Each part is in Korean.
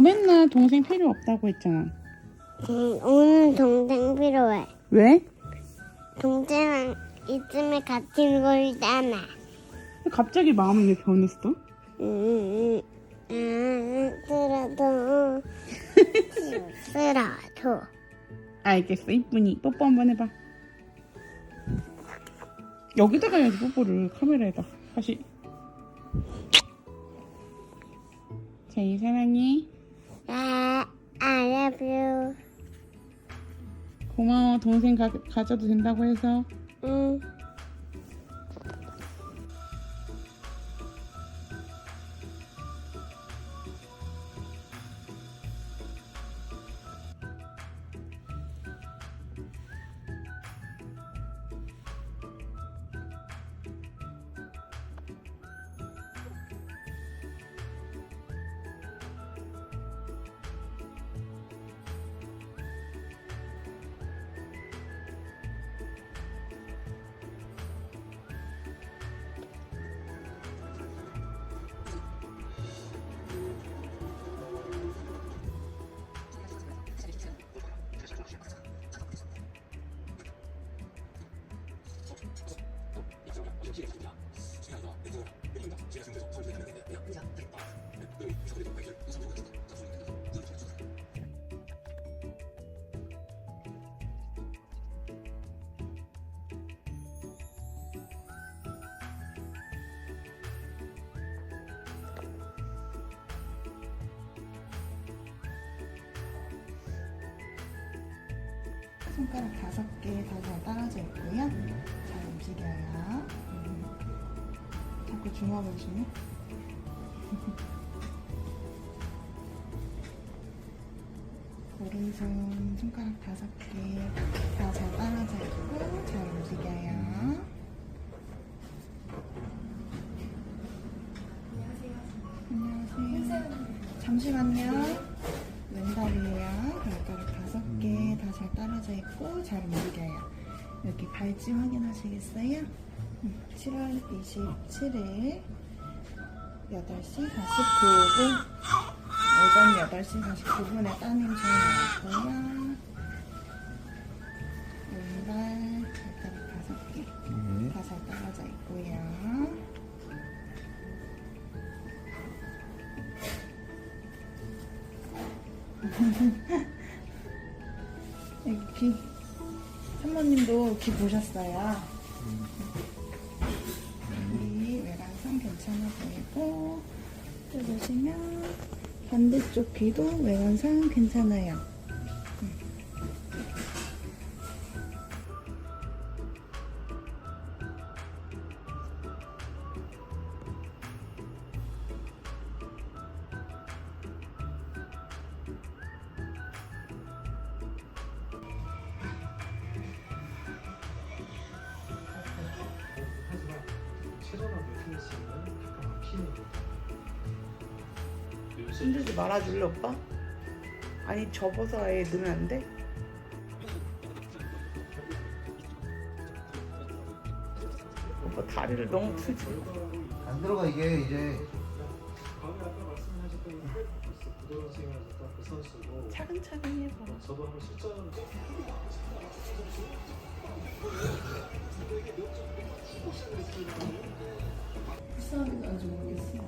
너 맨날 동생 필요 없다고 했잖아. 음, 오늘 동생 필요해. 왜? 동생랑 있으면 같이 놀잖아. 갑자기 마음이 왜 변했어? 음, 음, 쓰러도, 쓰러도. 알겠어. 이쁜이 뽀뽀 한번 해봐. 여기다가 해야지 뽀뽀를 카메라에다. 다시. 제이 사랑해. 아, I love you. 고마워. 동생 가, 가져도 된다고 해서. 응. 손가락 다섯 개다잘 떨어져 있고요. 잘 움직여요. 음. 자꾸 주먹을 주네. 오른손 손가락 다섯 개 다잘 떨어져 있고 잘 움직여요. 안녕하세요. 잠시만요. 왼발이에요. 잘 움직여요. 여기 발찌 확인하시겠어요? 음, 7월 27일 8시 49분 오전 8시 49분에 따님 전화 왔고요. 왼발 발가락 다섯 개 다 잘 떨어져 있고요. 여기 귀 사모님도 귀 보셨어요. 이 외관상 괜찮아 보이고 또 보시면 반대쪽 귀도 외관상 괜찮아요. 힘들지 말아줄래 오빠? 아니 접어서 아예 넣으면 안 돼? 오빠 다리를 너무 틀지 안 들어가 이게 이제 아까 말씀하셨던 그 선수고 차근차근히 해봐 저도 한번 실전 아직 모르겠어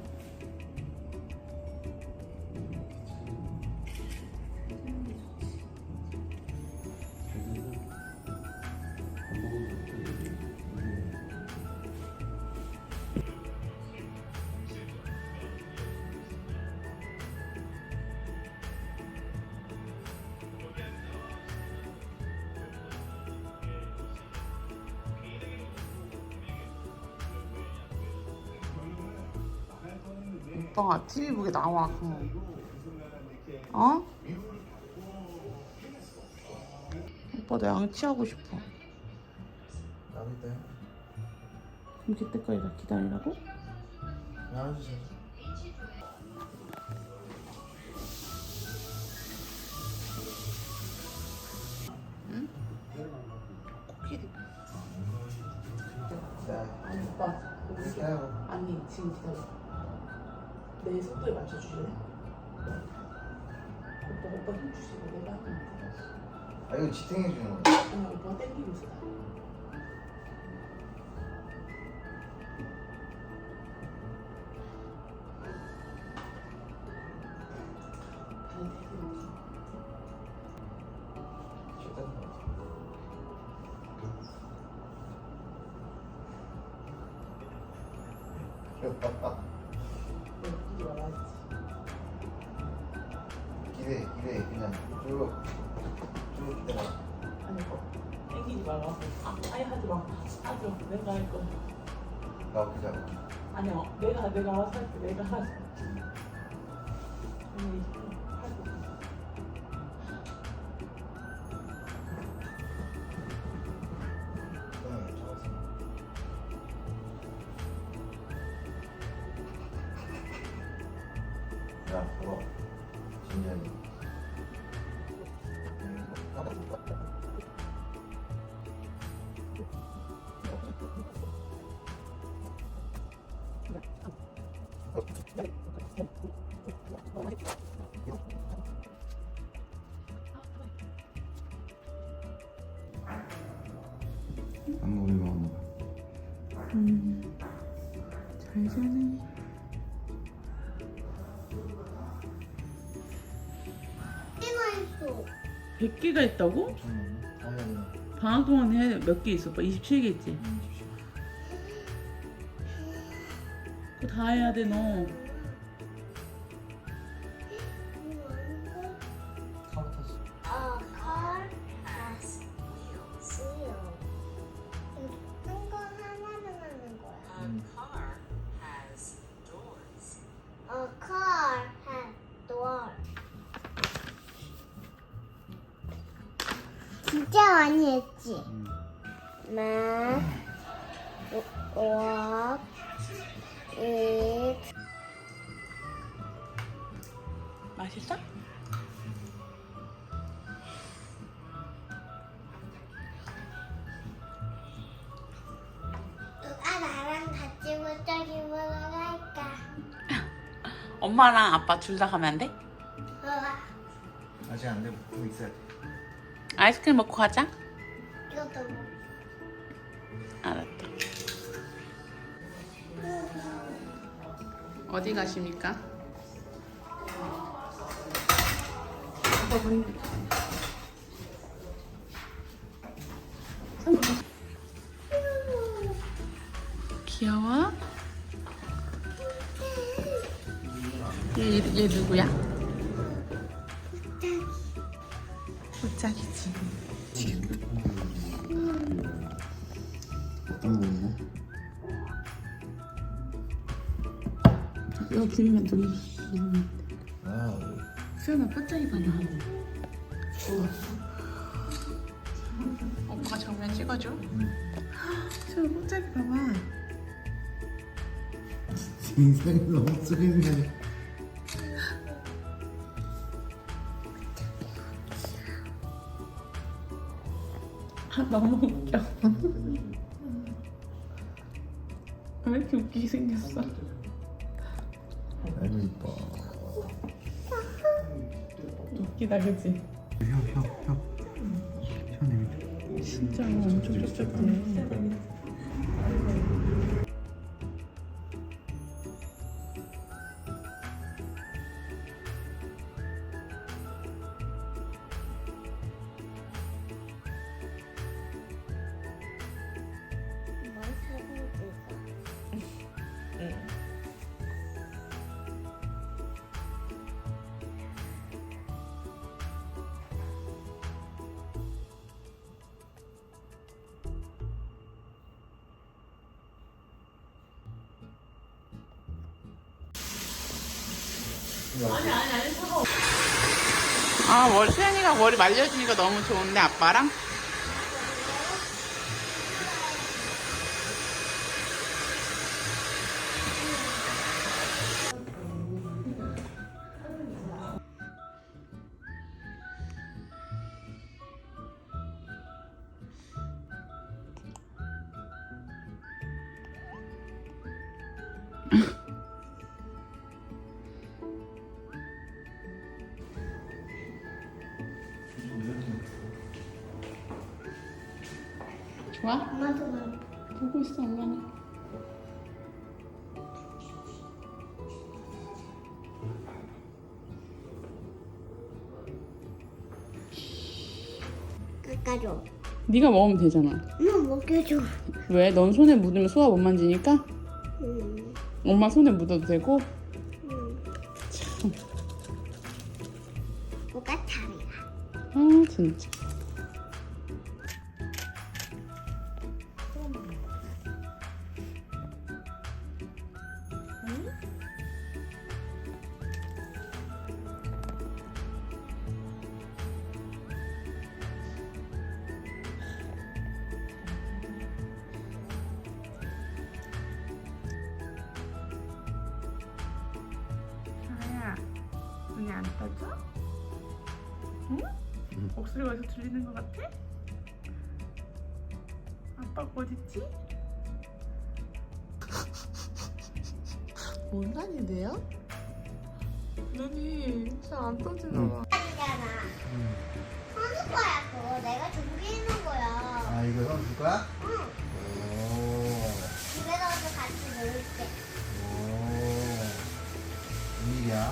오빠가 TV 보게 나와 그럼. 어? 오빠도 양치하고 싶어 나도 있다 그럼 그때까지 나 기다리라고? 나눠주세요 코끼리 자 아니 오빠 아니 지금 기다려 내 속도에 맞춰주실래? 오빠 오빠 힘 주시고 내가 하면 돼. 아 이거 지탱해 주는 거야 그냥 오빠가 땡기고 있어. 기대 기대 그냥 쭉 쭉 기대봐 아니 뭐 땡기지 말라고. 아, 아예 하지 마. 하지 마. 내가 할 거야. 나 보자 아니요, 내가 내가 알아서 할게. 내가 하지. 아니, 할거 응 잡았어 야 불어 진지하게 방법이 먹었나 봐 음, 잘 자네. 100개가 있다고? 다이아는 방학 동안 해몇개 있어? 오빠 27개 있지? 그거 다 해야 돼 너. 진짜 많이 했지. 마, 워, 이, 맛있어? 누가 나랑 같이 물고기 보러 갈까? 엄마랑 아빠 둘 다 가면 안 돼? 아직 안돼 좀 있어야 돼 아이스크림 먹고 가자. 이것도 뭐. 알았다. 어디 가십니까? 귀여워. 얘, 얘, 얘 누구야? 수연아 뽀짝이 봐봐 오빠 정면 찍어줘. 수연아 뽀짝이 봐봐. 인생이 너무 쓰레기네. 아, 너무 웃겨. 왜 이렇게 웃기게 생겼어? 아이고 이뻐 웃기다 그치? 혀혀 혀 혀내 진짜 엄청 촉촉해 아, 월, 수현이가 머리 말려주니까 너무 좋은데 아빠랑. 좋아? 엄마도 봐. 보고 있어 엄마는. 깎아줘. 네가 먹으면 되잖아. 엄마 먹여줘. 왜? 넌 손에 묻으면 수아 못 만지니까? 음, 엄마 손에 묻어도 되고? 음. 참. 뭐가 참이야. 아 진짜. 눈이 안 떠져? 응? 응. 목소리가 어디서 들리는 것 같아? 아빠가 어딨지? 뭔 산인데요? 눈이 잘안 떠지나 응. 봐. 아니잖아. 응. 선수 거야, 그거. 내가 준비해놓은 거야. 아, 이거 선수 거야? 응. 오. 집에 가서 같이 놀게. Yeah.